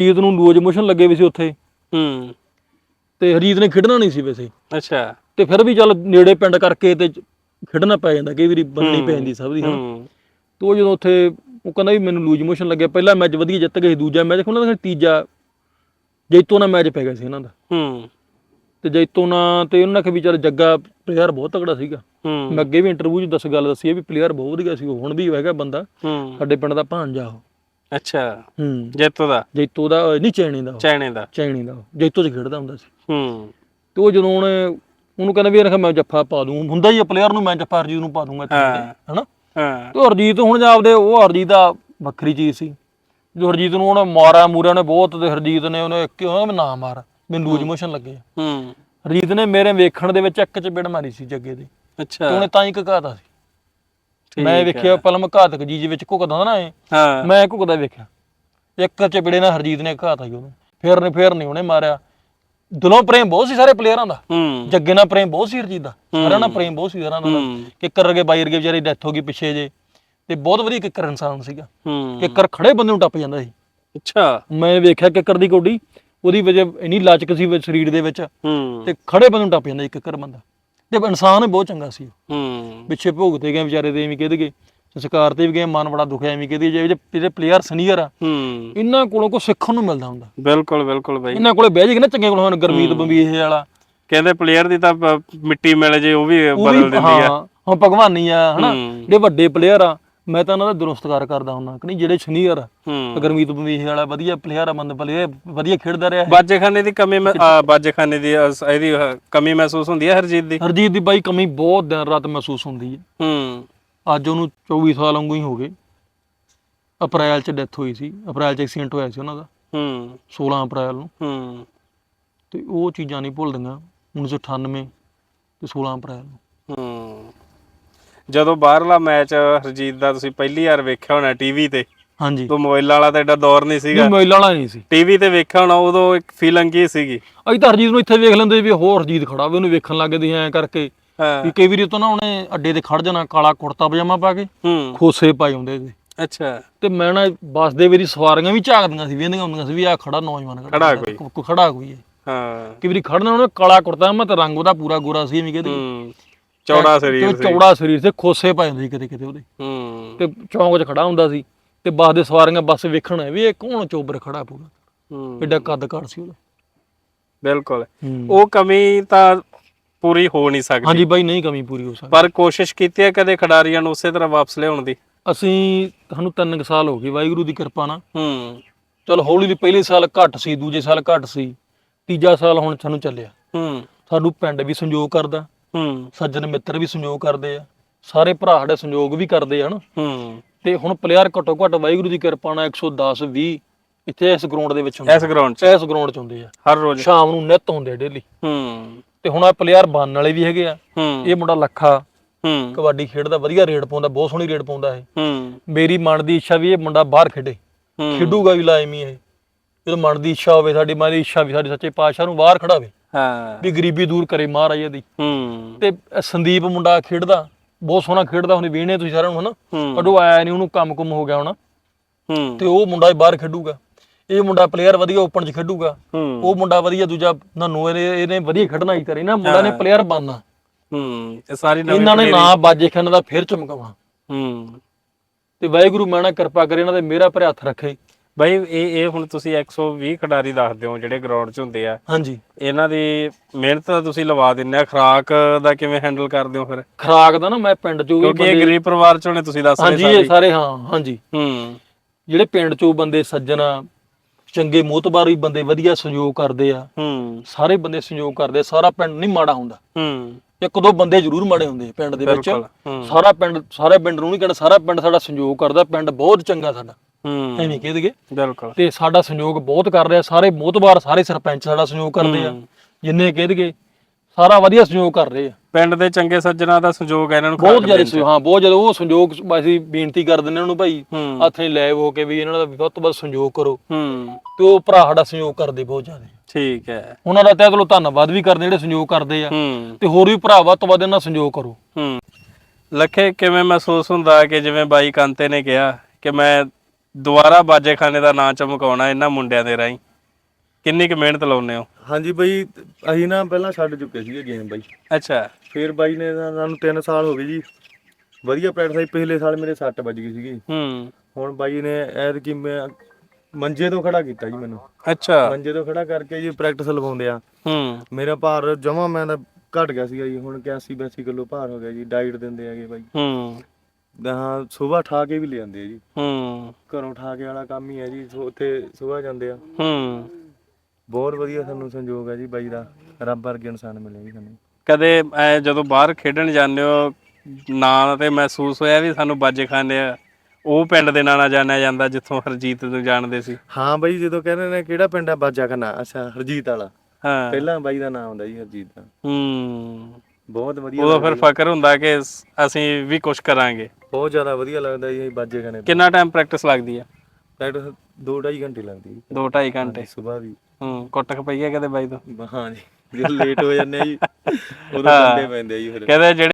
ਹਰਜੀਤ ਨੂੰ loose motion ਲੱਗੇ ਵੀ ਸੀ ਉੱਥੇ। ਹੂੰ। ਤੇ ਹਰਜੀਤ ਨੇ ਖੇਡਣਾ ਨਹੀਂ ਸੀ ਵੈਸੇ। ਅੱਛਾ। ਤੇ ਫਿਰ ਵੀ ਚੱਲ ਨੇੜੇ ਪਿੰਡ ਕਰਕੇ ਤੇ ਖੇਡਣਾ ਪੈ ਜਾਂਦਾ ਕਈ ਵਾਰੀ ਬੰਨਣੀ ਪੈ ਜਾਂਦੀ ਸਭ ਦੀ ਹਨਾ? ਹੂੰ। ਤੇ ਉਹ ਜਦੋਂ ਉੱਥੇ ਉਹ ਕਹਿੰਦਾ ਵੀ ਮੈਨੂੰ ਲੂਜ ਮੋਸ਼ਨ ਲੱਗਿਆ ਪਹਿਲਾ ਮੈਚ ਵਧੀਆ ਜਿੱਤ ਗਏ ਸੀ, ਦੂਜਾ ਮੈਚ ਉਹਨਾਂ ਦਾ ਤੀਜਾ ਜੈਤੋ ਨਾਲ ਮੈਚ ਪੈ ਗਿਆ ਸੀ ਇਹਨਾਂ ਦਾ। ਹੂੰ। ਤੇ ਜੈਤੋ ਨਾਲ ਤੇ ਉਹਨਾਂ ਨੇ ਵੀ ਚੱਲ ਜੱਗਾ ਪਲੇਅਰ ਬਹੁਤ ਤਕੜਾ ਸੀਗਾ। ਮੈਂ ਅੱਗੇ ਵੀ ਇੰਟਰਵਿਊ 'ਚ ਦੱਸ ਗੱਲ ਦੱਸੀ ਹੈ ਵੀ ਪਲੇਅਰ ਬਹੁਤ ਵਧੀਆ ਸੀ ਉਹ ਹੁਣ ਵੀ ਹੈਗਾ ਬੰਦਾ। ਸਾਡੇ ਪਿੰਡ ਦਾ ਭਾਂਜਾ ਉਹ। ਅੱਛਾ। ਹੂੰ। ਜੈਤੋ ਦਾ? ਜੈਤੋ ਦਾ ਅਹ ਨਹੀਂ ਚੈਣੀ ਦਾ। ਉਹ, ਚੈਣੇ ਦਾ। ਚੈਣੀ ਦਾ। ਉਹ, ਜੈਤੋ 'ਚ ਖੇਡਦਾ ਹੁੰਦਾ ਸੀ। ਹੂੰ। ਤੇ ਉਹ ਜਦੋਂ ਉਹਨੇ ਉਹਨੂੰ ਕਹਿੰਦਾ ਵੀ ਇਹ ਮੈਂ ਜੱਫਾ ਪਾ ਦੂੰ। ਹੁੰਦਾ ਹੀ ਆ ਪਲੇਅਰ ਨੂੰ ਮੈਂ ਜੱਫਾ ਹਰਜੀਤ ਨੂੰ ਪਾ ਦੂੰਗਾ ਇੱਥੇ ਹਾਂ। ਹਨਾ? ਹਾਂ। ਤੇ ਹਰਜੀਤ ਹੁਣ ਜਾਪਦੇ ਉਹ ਹਰਜੀਤ ਦਾ ਵੱਖਰੀ ਚੀਜ਼ ਸੀ। ਜੋ ਹਰਜੀਤ ਨੂੰ ਉਹਨੇ ਮਾਰਿਆ ਮੂਰਿਆ ਨੇ ਬਹੁਤ ਤੇ ਹਰਜੀਤ ਨੇ ਉਹਨੇ ਇੱਕ ਉਹਨੇ ਨਾ ਮਾਰ। ਮੈਨੂੰ ਲੂਜ ਮੋਸ਼ਨ ਲੱਗੇ। ਹੂੰ। ਹਰਜੀਤ ਨੇ ਮੇਰੇ ਵੇਖਣ ਦੇ ਵਿੱਚ ਇੱਕ ਚਪੇੜ ਮਾਰੀ ਸੀ ਜੱਗੇ ਦੀ। ਤੇ ਅੱਛਾ ਉਹਨੇ ਤਾਂ ਹੀ ਘਕਾਤਾ ਸੀ। ਮੈਂ। ਵੇਖਿਆ ਪਲਮ ਘਾਤਕ ਜੀ ਵਿੱਚ ਘੁਕਦਾ ਨਾ ਇਹ ਹਾਂ। ਮੈਂ ਘੁਕਦਾ ਵੇਖਿਆ। ਇੱਕ ਚਪੇੜੇ ਨਾਲ ਹਰਜੀਤ ਨੇ ਘਾਤਾ ਸੀ ਉਹਨੂੰ। ਫੇਰ ਨੇ ਫੇਰ ਨਹੀਂ ਉਹਨੇ ਮਾਰਿਆ। ਦਿਲੋਂ ਪ੍ਰੇਮ ਬਹੁਤ ਸੀ ਸਾਰੇ ਪਲੇਅਰਾਂ ਦਾ। ਜੱਗੇ ਨਾਲ ਪ੍ਰੇਮ ਬਹੁਤ ਸੀ ਹਰਜੀਤ ਦਾ। ਸਾਰਿਆਂ ਨਾਲ ਪ੍ਰੇਮ ਬਹੁਤ ਸੀ ਸਾਰਿਆਂ ਨਾਲ। ਕਿੱਕਰ ਵਰਗੇ ਬਾਈ ਵਰਗੇ ਵਿਚਾਰੇ ਡੈਥ ਹੋ ਗਈ ਪਿੱਛੇ ਜੇ। ਤੇ ਬਹੁਤ ਵਧੀਆ ਕਿੱਕਰ ਇਨਸਾਨ ਸੀਗਾ। ਕਿੱਕਰ ਖੜੇ ਬੰਦੇ ਨੂੰ ਟੱਪ ਜਾਂਦਾ ਸੀ। ਅੱਛਾ। ਮੈਂ ਵੇਖਿਆ ਕਿੱਕਰ ਦੀ ਗੋਡੀ ਉਹਦੀ ਵਜ੍ਹਾ ਇੰਨੀ ਲਚਕ ਸੀ ਸਰੀਰ ਦੇ ਵਿੱਚ। ਤੇ ਖੜੇ ਬੰਦੇ ਨੂੰ ਟੱਪ ਜਾਂਦਾ ਸੀ ਕਿੱਕਰ ਬੰਦਾ। ਤੇ ਇਨਸਾਨ ਬਹੁਤ ਚੰਗਾ ਸੀ ਉਹ। ਹੂੰ। ਪਿੱਛੇ ਭੋਗਤੇ ਗਏ ਵਿਚਾਰੇ ਦੇ ਐਵੇਂ ਕਹਿ ਦਗੇ ਸੰਸਕਾਰ ਤੇ ਵੀ ਗਏ ਮਨ ਬੜਾ ਦੁਖਿਆ ਐਵੇਂ ਕਹਦੇ ਜੇ ਜਿਹੜੇ ਪਲੇਅਰ ਸੀਨੀਅਰ ਆ ਹੂੰ। ਇਹਨਾਂ ਕੋਲੋਂ ਕੋ ਸਿੱਖਣ ਨੂੰ ਮਿਲਦਾ ਹੁੰਦਾ। ਬਿਲਕੁਲ ਬਿਲਕੁਲ ਬਾਈ। ਇਹਨਾਂ ਕੋਲੇ ਬਹਿ ਜੇ ਨਾ ਚੰਗੇ ਕੋਲੋਂ ਹੁਣ ਗਰਮੀਤ ਬੰਬੀਹੇ ਵਾਲਾ। ਕਹਿੰਦੇ ਪਲੇਅਰ ਦੀ ਤਾਂ ਮਿੱਟੀ ਮਿਲ ਜੇ ਉਹ ਵੀ ਬਦਲ ਦਿੰਦੀ ਆ। ਹਾਂ ਹੁਣ ਭਗਵਾਨੀ ਆ ਹਨਾ। ਜਿਹੜੇ ਵੱਡੇ ਪਲੇਅਰ ਆ ਮੈਂ ਤਾਂ ਉਹਨਾਂ ਦਾ ਦੁਰਸਤਕਾਰ ਕਰਦਾ ਹੁੰਦਾ ਕਿ ਨਹੀਂ ਜਿਹੜੇ ਸੀਨੀਅਰ ਆ ਹੂੰ। ਗਰਮੀਤ ਬੰਬੀਹੇ ਵਾਲਾ ਵਧੀਆ ਪਲੇਅਰ ਆ ਬੰਦ ਪਲੇਅਰ ਵਧੀਆ ਖੇਡਦਾ ਰਿਹਾ ਬਾਜੇਖਾਨੇ ਦੀ ਕਮੀ ਮੈਂ- ਆ, ਬਾਜੇਖਾਨੇ ਦੀ ਅਸ- ਇਹਦੀ ਅਹ, ਕਮੀ ਮਹਿਸੂਸ ਹੁੰਦੀ ਹੈ ਹਰਜੀਤ ਦੀ? ਹਰਜੀਤ ਦੀ ਬਾਈ ਕਮੀ ਬਹੁਤ ਦਿਨ ਰਾਤ ਮਹਿਸੂਸ ਹੁੰਦੀ ਹੈ ਹੂੰ। ਅੱਜ ਉਹਨੂੰ 24 ਸਾਲ ਵਾਂਗੂ ਹੀ ਹੋ ਗਏ। ਅਪ੍ਰੈਲ ਚ ਡੈਥ ਹੋਈ ਸੀ। ਅਪ੍ਰੈਲ ਚ ਐਕਸੀਡੈਂਟ ਹੋਇਆ ਸੀ ਉਹਨਾਂ ਦਾ। ਹੂੰ। 16 ਅਪ੍ਰੈਲ ਨੂੰ। ਹੂੰ। ਤੇ ਉਹ ਚੀਜ਼ਾਂ ਨਹੀਂ ਭੁੱਲਦੀਆਂ। 1998 ਤੇ 16 ਅਪ੍ਰੈਲ ਨੂੰ। ਹੂੰ। ਜਦੋਂ ਬਾਹਰਲਾ ਮੈਚ ਹਰਜੀਤ ਦਾ ਤੁਸੀਂ ਪਹਿਲੀ ਵਾਰ ਵੇਖਿਆ ਹੋਣਾ ਟੀਵੀ ਤੇ ਹਾਂਜੀ। ਤੋਂ ਮੋਬਾਈਲ ਵਾਲਾ ਤਾਂ ਐਡਾ ਦੌਰ ਨਹੀਂ ਸੀਗਾ। ਮੇਲ ਵਾਲਾ ਨਹੀਂ ਸੀ। ਟੀਵੀ ਤੇ ਵੇਖਿਆ ਹੋਣਾ ਉਦੋਂ ਇੱਕ ਫੀਲਿੰਗ ਕੀ ਸੀਗੀ? ਅਸੀਂ ਤਾਂ ਹਰਜੀਤ ਨੂੰ ਇੱਥੇ ਵੇਖ ਲੈਂਦੇ ਵੀ ਹੋਰ ਹਰਜੀਤ ਖੜਾ ਵੀ ਉਹਨੂੰ ਵੇਖਣ ਲੱਗ ਗਏ ਐਂ ਕਰਕੇ। ਵੀ ਕਈ ਵਾਰੀ ਤੋਂ ਨਾ ਉਹਨੇ ਅੱਡੇ ਤੇ ਖੜ ਜਾਣਾ ਕਾਲਾ ਕੁੜਤਾ ਪਜਾਮਾ ਪਾ ਕੇ ਹੂੰ। ਖੋਸੇ ਪਾਏ ਹੁੰਦੇ ਸੀ। ਅੱਛਾ। ਤੇ ਮੈਂ ਨਾ ਬੱਸ ਦੇ ਮੇਰੀ ਸਵਾਰੀਆਂ ਵੀ ਝਾਕਦੀਆਂ ਸੀ ਵੇਂਦੀਆਂ ਹੁੰਦੀਆਂ ਸੀ ਵੀ ਆ ਖੜਾ ਨੌਜਵਾਨ ਖੜਾ। ਕੋਈ। ਕੋ- ਖੜਾ ਕੋਈ ਹੈ ਹਾਂ। ਕਈ ਵਾਰੀ ਖੜਨਾ ਉਹਨੇ ਕਾਲਾ ਕੁੜਤਾ ਮੈਂ ਤਾਂ ਰੰਗ ਉਹਦਾ ਪੂਰਾ ਗੋਰਾ ਸੀ ਐਵੇਂ ਕਹਿੰਦੇ ਚੌੜਾ ਸਰੀਰ ਸੀ। ਚੌੜਾ ਸਰੀਰ ਤੇ ਖੋਸੇ ਪਾਏ ਹੁੰਦੇ ਸੀ ਕਿਤੇ ਕਿਤੇ ਉਹਦੇ। ਹੂੰ। ਤੇ ਚੌਂਕ 'ਚ ਖੜਾ ਹੁੰਦਾ ਸੀ ਤੇ ਬੱਸ ਦੇ ਸਵਾਰੀਆਂ ਬੱਸ ਵੇਖਣ ਵੀ ਇਹ ਕੌਣ ਚੋਬਰ ਖੜਾ ਪੂਰਾ। ਹੂੰ। ਐਡਾ ਕੱਦ ਕਾਠ ਸੀ ਉਹਦਾ। ਬਿਲਕੁਲ। ਉਹ ਕਮੀ ਤਾਂ ਪੂਰੀ ਹੋ ਨਹੀਂ ਸਕਦੀ। ਹਾਂਜੀ ਬਾਈ ਨਹੀਂ ਕਮੀ ਪੂਰੀ ਹੋ ਸਕਦੀ। ਪਰ ਕੋਸ਼ਿਸ਼ ਕੀਤੀ ਹੈ ਕਦੇ ਖਿਡਾਰੀਆਂ ਨੂੰ ਉਸੇ ਤਰ੍ਹਾਂ ਵਾਪਸ ਲਿਆਉਣ ਦੀ। ਅਸੀਂ ਸਾਨੂੰ ਤਿੰਨ ਕੁ ਸਾਲ ਹੋ ਗਏ ਵਾਹਿਗੁਰੂ ਦੀ ਕਿਰਪਾ ਨਾਲ। ਹੂੰ। ਚਲ ਹੌਲੀ ਹੌਲੀ ਪਹਿਲੇ ਸਾਲ ਘੱਟ ਸੀ ਦੂਜੇ ਸਾਲ ਘੱਟ ਸੀ ਤੀਜਾ ਸਾਲ ਹੁਣ ਸਾਨੂੰ ਚੱਲਿਆ। ਹੂੰ। ਸਾਨੂੰ ਪਿੰਡ ਵੀ ਸੰਯੋਗ ਕਰਦਾ। ਹੂੰ। ਸੱਜਣ ਮਿੱਤਰ ਵੀ ਸੰਯੋਗ ਕਰਦੇ ਆ। ਸਾਰੇ ਭਰਾ ਸਾਡੇ ਸੰਯੋਗ ਵੀ ਕਰਦੇ ਹਨਾ ਹੂੰ। ਤੇ ਹੁਣ ਪਲੇਅਰ ਘੱਟੋ ਘੱਟ ਵਾਹਿਗੁਰੂ ਦੀ ਕਿਰਪਾ ਨਾਲ 110 20 ਇੱਥੇ ਇਸ ਗਰਾਊਂਡ ਦੇ ਵਿੱਚ ਹੁੰਦੇ ਇਸ ਗਰਾਊਂਡ 'ਚ। ਇਸ ਗਰਾਊਂਡ 'ਚ ਹੁੰਦੇ ਆ। ਹਰ ਰੋਜ਼। ਸ਼ਾਮ ਨੂੰ ਨਿੱਤ ਹੁੰਦੇ ਡੇਲੀ ਹੂੰ। ਤੇ ਹੁਣ ਆ ਪਲੇਅਰ ਬਣਨ ਵਾਲੇ ਵੀ ਹੈਗੇ ਆ। ਹੂੰ। ਇਹ ਮੁੰਡਾ ਲੱਖਾ। ਹੂੰ। ਕਬੱਡੀ ਖੇਡਦਾ ਵਧੀਆ ਰੇਡ ਪਾਉਂਦਾ ਬਹੁਤ ਸੋਹਣੀ ਰੇਡ ਪਾਉਂਦਾ ਇਹ। ਹੂੰ। ਮੇਰੀ ਮਨ ਦੀ ਇੱਛਾ ਵੀ ਇਹ ਮੁੰਡਾ ਬਾਹਰ ਖੇਡੇ। ਖੇਡੂਗਾ ਵੀ ਲਾਇਮੀ ਇਹ। ਜਦੋਂ ਮਨ ਦੀ ਇੱਛਾ ਹੋਵੇ ਸਾਡੀ ਮਨ ਦੀ ਇੱਛਾ ਵੀ ਸਾਡੇ ਸੱਚੇ ਪਾਤਸ਼ਾਹ ਨੂੰ ਬਾਹਰ ਖੜਾਵੇ। ਹਾਂ। ਵੀ ਗਰੀਬੀ ਦੂਰ ਕਰੇ ਮਹਾਰਾਜ ਇਹਦੀ। ਹੂੰ। ਤੇ ਸੰਦੀਪ ਮੁੰਡਾ ਖੇਡਦਾ ਬਹੁਤ ਸੋਹਣਾ ਖੇਡਦਾ ਉਹਨੇ ਵੀਣੇ ਤੁਸੀਂ ਸਾਰਿਆਂ ਨੂੰ ਹਨਾ? ਕਦੋਂ ਆਇਆ ਨਹੀਂ ਉਹਨੂੰ ਕੰਮ ਕੁਮ ਹੋ ਗਿਆ ਹੋਣਾ। ਹੂੰ। ਤੇ ਉਹ ਮੁੰਡਾ ਬਾਹਰ ਖੇਡੂਗਾ। ਇਹ ਮੁੰਡਾ ਪਲੇਅਰ ਵਧੀਆ ਓਪਨ 'ਚ ਖੇਡੂਗਾ। ਉਹ ਮੁੰਡਾ ਵਧੀਆ ਦੂਜਾ ਨਾਨੂ ਇਹਨੇ ਇਹਨੇ ਵਧੀਆ ਖੇਡਣਾ ਹੀ ਕਰੇ ਨਾ। ਮੁੰਡਾ ਨੇ ਪਲੇਅਰ ਬਣਨਾ। ਹੂੰ ਇਹ ਸਾਰੀ ਨਵੀਂ ਇਹਨਾਂ ਨੇ ਨਾਂ ਬਾਜੇ ਖਾਨ ਦਾ ਫੇਰ ਚਮਕਾਉਣਾ। ਹੂੰ। ਤੇ ਵਾਹਿਗੁਰੂ ਮੈਣਾ ਕਿਰਪਾ ਕਰੇ ਇਹਨਾਂ ਦੇ ਮੇਰਾ ਭਰੇ ਹੱਥ ਰੱਖੇ। ਬਾਈ ਇਹ ਇਹ ਹੁਣ ਤੁਸੀਂ 120 ਖਿਡਾਰੀ ਦੱਸਦੇ ਹੋ ਜਿਹੜੇ ਗਰਾਊਂਡ 'ਚ ਹੁੰਦੇ ਆ। ਹਾਂਜੀ। ਇਹਨਾਂ ਦੀ ਮਿਹਨਤ ਤਾਂ ਤੁਸੀਂ ਲਵਾ ਦਿੰਦੇ ਆ। ਖੁਰਾਕ ਦਾ ਕਿਵੇਂ ਹੈਂਡਲ ਕਰਦੇ ਹੋ ਫਿਰ? ਖਰਾਕ ਦਾ ਨਾ ਮੈਂ ਪਿੰਡ 'ਚੋਂ ਵੀ ਕਿਉਂਕਿ ਇਹ ਗਰੀਬ ਪਰਿਵਾਰ 'ਚੋਂ ਨੇ ਤੁਸੀਂ ਦੱਸ ਰਹੇ ਹਾਂਜੀ ਇਹ ਸਾਰੇ। ਹਾਂ ਹਾਂਜੀ। ਹੂੰ। ਜਿਹੜੇ ਪਿੰਡ 'ਚੋਂ ਬੰਦੇ ਸੱਜਣ ਚੰਗੇ ਮੋਤਬਾਰੀ ਬੰਦੇ ਵਧੀਆ ਸਹਿਯੋਗ ਕਰਦੇ ਆ। ਹੂੰ। ਸਾਰੇ ਬੰਦੇ ਸਹਿਯੋਗ ਕਰਦੇ ਸਾਰਾ ਪਿੰਡ ਨਹੀਂ ਮਾੜਾ ਹੁੰਦਾ। ਹੂੰ। ਇੱਕ ਦੋ ਬੰਦੇ ਜ਼ਰੂਰ ਮਾੜੇ ਹੁੰਦੇ ਪਿੰਡ ਦੇ ਵਿੱਚ। ਸਾਰਾ ਪਿੰਡ ਸਾਰੇ ਪਿੰਡ ਨੂੰ ਨਹੀਂ ਕਹਿੰਦਾ ਸਾਰਾ ਪਿੰਡ ਸਾਡਾ ਸਹਿਯੋਗ ਕਰਦਾ ਪਿੰਡ ਬਹੁਤ ਚੰਗਾ ਸਾਡਾ। ਹੂੰ। ਐਵੇਂ ਕਹਿ ਦਈਏ। ਬਿਲਕੁਲ। ਤੇ ਸਾਡਾ ਸਹਿਯੋਗ ਬਹੁਤ ਕਰ ਰਿਹਾ ਸਾਰੇ ਮੋਤਬਾਰ ਸਾਰੇ ਸਰਪੰਚ ਸਾਡਾ ਸਹਿਯੋਗ ਕਰਦੇ ਆ। ਜਿੰਨੇ ਕਹਿ ਦਈਏ ਸਾਰਾ ਵਧੀਆ ਸਹਿਯੋਗ ਕਰ ਰਹੇ ਆ। ਪਿੰਡ ਦੇ ਚੰਗੇ ਸੱਜਣਾ ਦਾ ਸੰਯੋਗ ਹੈ ਇਹਨਾਂ ਨੂੰ ਬਹੁਤ ਜ਼ਿਆਦਾ। ਸਹਿਯੋਗ- ਹਾਂ ਬਹੁਤ ਜ਼ਿਆਦਾ ਉਹ ਸੰਯੋਗ ਅਸੀਂ ਬੇਨਤੀ ਕਰ ਦਿੰਦੇ ਉਹਨਾਂ ਨੂੰ ਭਾਈ ਹੱਥ ਨਹੀਂ ਹੋ ਕੇ ਵੀ ਇਹਨਾਂ ਦਾ ਵੱਧ ਤੋਂ ਵੱਧ ਸੰਯੋਗ ਕਰੋ। ਹੂੰ। ਤੇ ਉਹ ਭਰਾ ਸਾਡਾ ਸੰਯੋਗ ਕਰਦੇ ਬਹੁਤ ਜ਼ਿਆਦਾ। ਠੀਕ ਹੈ। ਉਹਨਾਂ ਦਾ ਤਹਿ ਦਿਲੋਂ ਧੰਨਵਾਦ ਵੀ ਕਰਦੇ ਜਿਹੜੇ ਸੰਯੋਗ ਕਰਦੇ ਆ। ਤੇ ਹੋਰ ਵੀ ਭਰਾ ਵੱਧ ਤੋਂ ਵੱਧ ਇਹਨਾਂ ਸੰਯੋਗ ਕਰੋ। ਹੂੰ। ਲੱਖੇ ਕਿਵੇਂ ਮਹਿਸੂਸ ਹੁੰਦਾ ਕਿ ਜਿਵੇਂ ਬਾਈ ਕਾਂਤੇ ਨੇ ਕਿਹਾ ਕਿ ਮੈਂ ਦੁਬਾਰਾ ਬਾਜੇਖਾਨੇ ਦਾ ਨਾਂ ਚਮਕਾਉਣਾ ਇਹਨਾਂ ਮੁੰਡਿਆਂ ਦੇ ਰਾਹੀਂ। ਕਿੰਨੀ ਕੁ ਮਿਹਨਤ ਲਾਉਂਦੇ ਹੋ? ਹਾਂਜੀ ਬਾਈ ਅਸੀਂ ਨਾ ਪਹਿਲਾਂ ਛੱਡ ਚੁੱਕੇ ਸੀਗੇ ਗੇਮ ਬਾਈ। ਅੱਛਾ। ਫਿਰ ਬਾਈ ਨੇ ਤਾਂ ਸਾਨੂੰ 3 ਸਾਲ ਹੋ ਗਏ ਜੀ। ਵਧੀਆ ਪ੍ਰੈਕਟਿਸ ਆਈ ਪਿਛਲੇ ਸਾਲ ਮੇਰੇ ਸੱਟ ਵੱਜ ਗਈ ਸੀਗੀ। ਹੂੰ। ਹੁਣ ਬਾਈ ਨੇ ਐਦ ਕਿ ਮੈਂ ਮੰਜੇ ਤੋਂ ਖੜਾ ਕੀਤਾ ਜੀ ਮੈਨੂੰ। ਅੱਛਾ। ਮੰਜੇ ਤੋਂ ਖੜਾ ਕਰਕੇ ਜੀ ਪ੍ਰੈਕਟਿਸ ਲਵਾਉਂਦੇ ਆ। ਹੂੰ। ਮੇਰਾ ਭਾਰ ਜਮਾ ਮੈਂ ਤਾਂ ਘਟ ਗਿਆ ਸੀਗਾ ਜੀ। ਹੁਣ 81 82 ਕਿਲੋ ਭਾਰ ਹੋ ਗਿਆ ਜੀ। ਡਾਈਟ ਦਿੰਦੇ ਹੈਗੇ ਬਾਈ। ਹੂੰ। ਹਾਂ ਸਵੇਰ ਠਾ ਕੇ ਵੀ ਲਿਆਂਦੇ ਆ ਜੀ। ਹੂੰ। ਘਰੋਂ ਠਾ ਕੇ ਵਾਲਾ ਕੰਮ ਹੀ ਹੈ ਜੀ ਸੋ ਉੱਥੇ ਸਵੇਰ ਜਾਂਦੇ ਆ। ਹੂੰ। ਬਹੁਤ ਵਧੀਆ ਸਾਨੂੰ ਸੰਯੋਗ ਹੈ ਜੀ ਬਾਈ ਦਾ ਰੱਬ ਵਰਗੇ ਇਨਸਾਨ ਮਿਲੇ ਜੀ ਸਾਨੂੰ। ਕਦੇ ਐ ਜਦੋਂ ਬਾਹਰ ਖੇਡਣ ਜਾਂਦੇ ਹੋ ਨਾਂ ਤੇ ਮਹਿਸੂਸ ਹੋਇਆ ਵੀ ਸਾਨੂੰ ਬਾਜੇਖਾਨੇ ਆ? ਉਹ ਪਿੰਡ ਦੇ ਨਾਂ ਨਾਲ ਜਾਣਿਆ ਜਾਂਦਾ ਜਿੱਥੋਂ ਹਰਜੀਤ ਨੂੰ ਜਾਣਦੇ ਸੀ? ਹਾਂ ਬਾਈ ਜਦੋਂ ਕਹਿੰਦੇ ਨੇ ਕਿਹੜਾ ਪਿੰਡ ਆ ਬਾਜਾ ਖੰਨਾ? ਅੱਛਾ ਹਰਜੀਤ ਵਾਲਾ। ਹਾਂ। ਪਹਿਲਾਂ ਬਾਈ ਦਾ ਨਾਮ ਹੁੰਦਾ ਜੀ ਹਰਜੀਤ ਦਾ। ਹੂੰ। ਬਹੁਤ ਵਧੀਆ ਉਦੋਂ ਫਿਰ ਫਕਰ ਹੁੰਦਾ ਕਿ ਅਸੀਂ ਵੀ ਕੁਝ ਕਰਾਂਗੇ। ਬਹੁਤ ਜ਼ਿਆਦਾ ਵਧੀਆ ਲੱਗਦਾ ਜੀ ਇਹ ਬਾਜੇ ਖਾਨੇ ਕਿੰਨਾ ਟਾਈਮ ਪ੍ਰੈਕਟਿਸ ਲੱਗਦੀ ਹੈ ਪ੍ਰੈਕਟਿਸ 2.5 ਘੰਟੇ ਲੱਗਦੀ ਜੀ। 2.5 ਘੰਟੇ? ਸਵੇਰ ਵੀ। ਹੂੰ ਕੁੱਟ ਖਪਈਆ ਕਦੇ ਬਾਈ ਤੋਂ? ਹਾਂ ਜੀ ਜਦੋਂ ਲੇਟ ਹੋ ਜਾਂਦੇ ਆ ਜੀ ਉਦੋਂ ਬੰਦੇ ਪੈਂਦੇ ਆ ਜੀ ਫਿਰ। ਕਹਿੰਦੇ ਜਿਹੜੇ